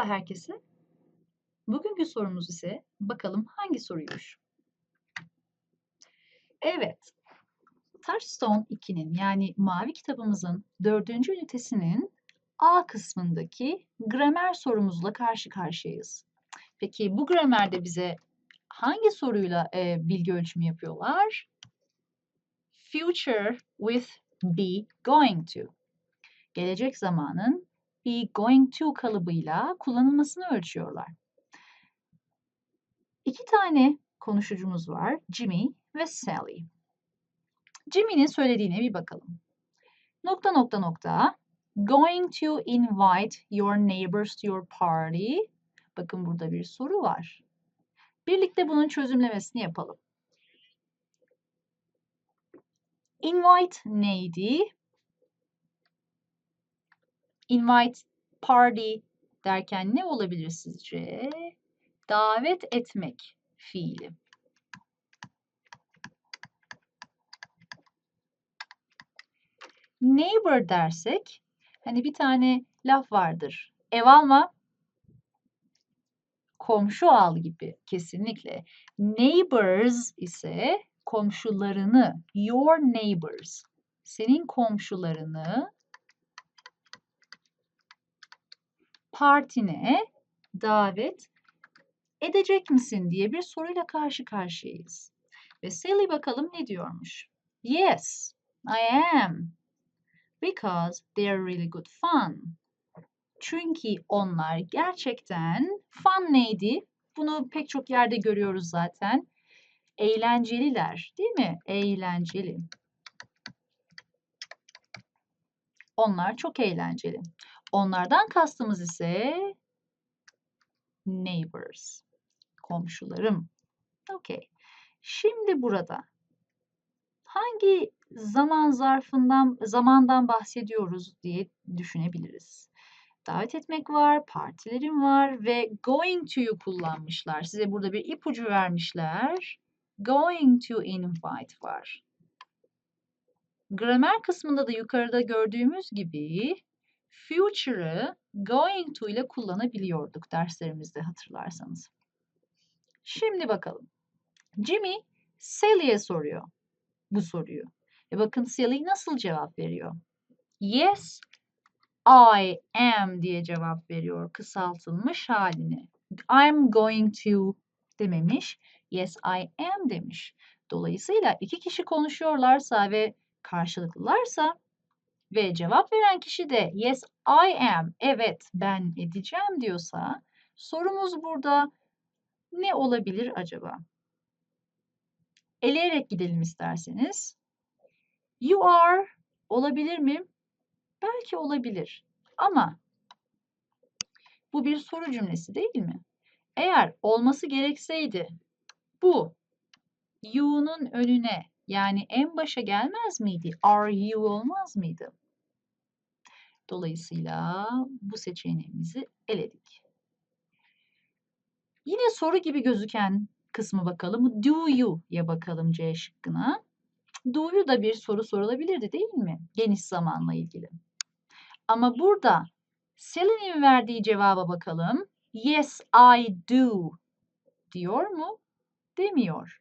Merhaba herkese. Bugünkü sorumuz ise bakalım hangi soruymuş? Evet. Touchstone 2'nin yani mavi kitabımızın dördüncü ünitesinin A kısmındaki gramer sorumuzla karşı karşıyayız. Peki bu gramerde bize hangi soruyla e, bilgi ölçümü yapıyorlar? Future with be going to. Gelecek zamanın be going to kalıbıyla kullanılmasını ölçüyorlar. İki tane konuşucumuz var. Jimmy ve Sally. Jimmy'nin söylediğine bir bakalım. Nokta nokta nokta. Going to invite your neighbors to your party. Bakın burada bir soru var. Birlikte bunun çözümlemesini yapalım. Invite neydi? Invite party derken ne olabilir sizce? Davet etmek fiili. Neighbor dersek hani bir tane laf vardır. Ev alma, komşu al gibi kesinlikle. Neighbors ise komşularını, your neighbors, senin komşularını partine davet edecek misin diye bir soruyla karşı karşıyayız. Ve Sally bakalım ne diyormuş. Yes, I am. Because they are really good fun. Çünkü onlar gerçekten fun neydi? Bunu pek çok yerde görüyoruz zaten. Eğlenceliler, değil mi? Eğlenceli. Onlar çok eğlenceli. Onlardan kastımız ise neighbors. Komşularım. Okay. Şimdi burada hangi zaman zarfından, zamandan bahsediyoruz diye düşünebiliriz. Davet etmek var, partilerim var ve going to'yu kullanmışlar. Size burada bir ipucu vermişler. Going to invite var. Gramer kısmında da yukarıda gördüğümüz gibi future'ı going to ile kullanabiliyorduk derslerimizde hatırlarsanız. Şimdi bakalım. Jimmy Sally'e soruyor bu soruyu. E bakın Sally nasıl cevap veriyor? Yes, I am diye cevap veriyor kısaltılmış halini. I'm going to dememiş. Yes, I am demiş. Dolayısıyla iki kişi konuşuyorlarsa ve karşılıklılarsa ve cevap veren kişi de yes I am, evet ben edeceğim diyorsa sorumuz burada ne olabilir acaba? Eleyerek gidelim isterseniz. You are olabilir mi? Belki olabilir. Ama bu bir soru cümlesi değil mi? Eğer olması gerekseydi bu you'nun önüne yani en başa gelmez miydi? Are you olmaz mıydı? Dolayısıyla bu seçeneğimizi eledik. Yine soru gibi gözüken kısmı bakalım. Do you ya bakalım C şıkkına. Do you da bir soru sorulabilirdi değil mi? Geniş zamanla ilgili. Ama burada Sally'nin verdiği cevaba bakalım. Yes, I do diyor mu? Demiyor.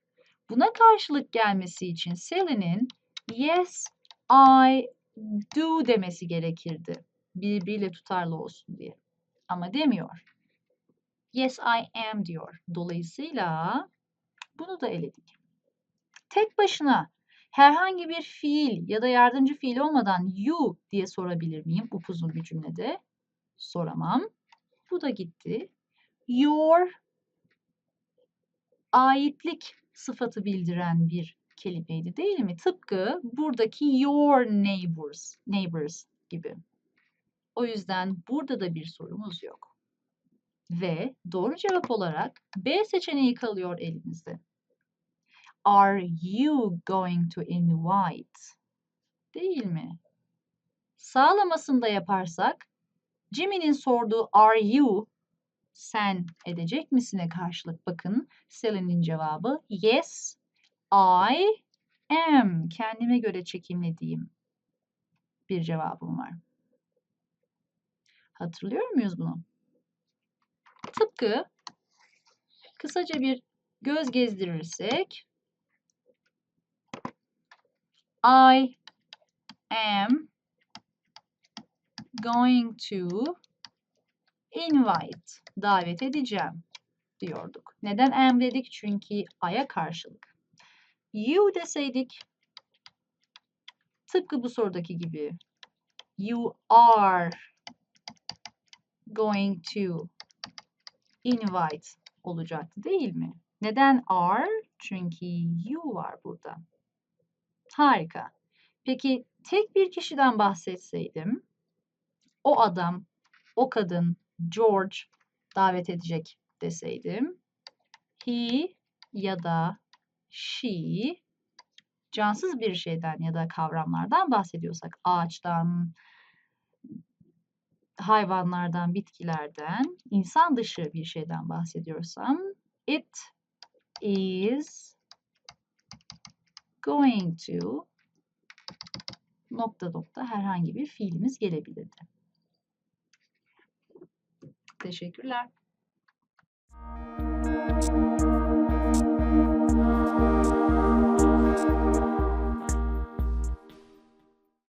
Buna karşılık gelmesi için Sally'nin yes, I do demesi gerekirdi. Birbiriyle tutarlı olsun diye. Ama demiyor. Yes, I am diyor. Dolayısıyla bunu da eledik. Tek başına herhangi bir fiil ya da yardımcı fiil olmadan you diye sorabilir miyim upuzun bir cümlede? Soramam. Bu da gitti. Your aitlik sıfatı bildiren bir kelimeydi değil mi? Tıpkı buradaki your neighbors, neighbors gibi. O yüzden burada da bir sorumuz yok. Ve doğru cevap olarak B seçeneği kalıyor elimizde. Are you going to invite? Değil mi? Sağlamasında yaparsak Jimmy'nin sorduğu are you sen edecek misine karşılık bakın Sally'nin cevabı yes I am. Kendime göre çekimlediğim bir cevabım var. Hatırlıyor muyuz bunu? Tıpkı kısaca bir göz gezdirirsek I am going to invite davet edeceğim diyorduk. Neden am dedik? Çünkü I'ya karşılık. You deseydik tıpkı bu sorudaki gibi you are going to invite olacaktı değil mi? Neden are? Çünkü you var burada. Harika. Peki tek bir kişiden bahsetseydim o adam, o kadın George davet edecek deseydim he ya da she cansız bir şeyden ya da kavramlardan bahsediyorsak ağaçtan, hayvanlardan, bitkilerden, insan dışı bir şeyden bahsediyorsam it is going to nokta nokta herhangi bir fiilimiz gelebilirdi. Teşekkürler.